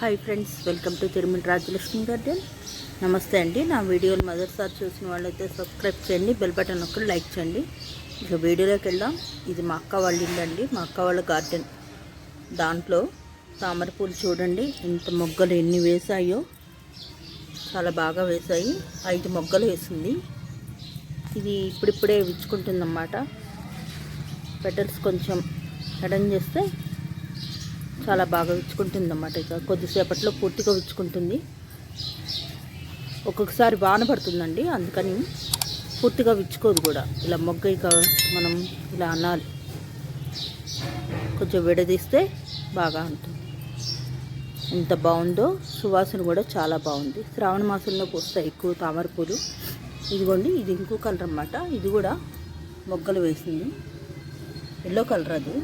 Hi friends welcome to Tirumala Rajalakshmi garden. నమస్తే అండి. నా వీడియోలు మొదటిసారి చూసిన వాళ్ళైతే సబ్స్క్రైబ్ చేయండి బెల్ బటన్ ఒకటి లైక్ చేయండి. ఇక వీడియోలోకి వెళ్దాం. ఇది మా అక్క వాళ్ళ ఇల్లు మా అక్క వాళ్ళ గార్డెన్. దాంట్లో తామర పూలు చూడండి. ఇంత మొగ్గలు ఎన్ని వేసాయో చాలా బాగా వేసాయి ఐదు మొగ్గలు వేసింది. ఇది ఇప్పుడిప్పుడే విచ్చుకుంటుందన్నమాట. పెటల్స్ కొంచెం ఎడం చేస్తే చాలా బాగా విచ్చుకుంటుంది అన్నమాట ఇక. కొద్దిసేపట్లో పూర్తిగా విచ్చుకుంటుంది. ఒక్కొక్కసారి వాన పడుతుందండి అందుకని పూర్తిగా విచ్చుకోదు కూడా. ఇలా మొగ్గ ఇక మనం ఇలా అనాలి. కొంచెం విడదీస్తే బాగా ఉంటుంది ఎంత బాగుందో సువాసన కూడా చాలా బాగుంది. శ్రావణ మాసంలో పూస్తాయి ఎక్కువ తామర పూలు. ఇదిగోండి ఇది ఇంకో కలర్ అన్నమాట ఇది కూడా మొగ్గలు వేసింది. ఎల్లో కలర్ అది.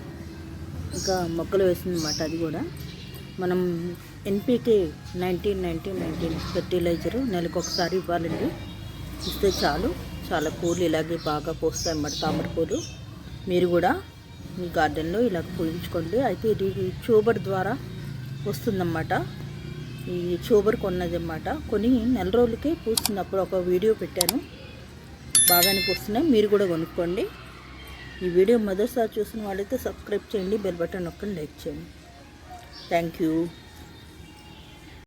ఇంకా మొక్కలు వేసిందన్నమాట అది కూడా. మనం NPK nineteen nineteen nineteen fertiliser నెలకు ఒకసారి ఇవ్వాలండి. ఇస్తే చాలు. చాలా పూలు ఇలాగే బాగా పోస్తాయి అన్నమాట తామర పూలు. మీరు కూడా మీ గార్డెన్లో ఇలా పూయించుకోండి అయితే ఇది చూబర్ ద్వారా వస్తుందన్నమాట. ఈ చూబర్ కొన్నది అన్నమాట కొన్ని నెల రోజులకే పూస్తున్నప్పుడు ఒక వీడియో పెట్టాను. బాగానే పూస్తున్నాయి. మీరు కూడా కొనుక్కోండి. ఈ వీడియో మొదటిసారి చూసిన వాళ్ళైతే సబ్స్క్రైబ్ చేయండి బెల్ బటన్ నొక్కండి లైక్ చేయండి. Thank you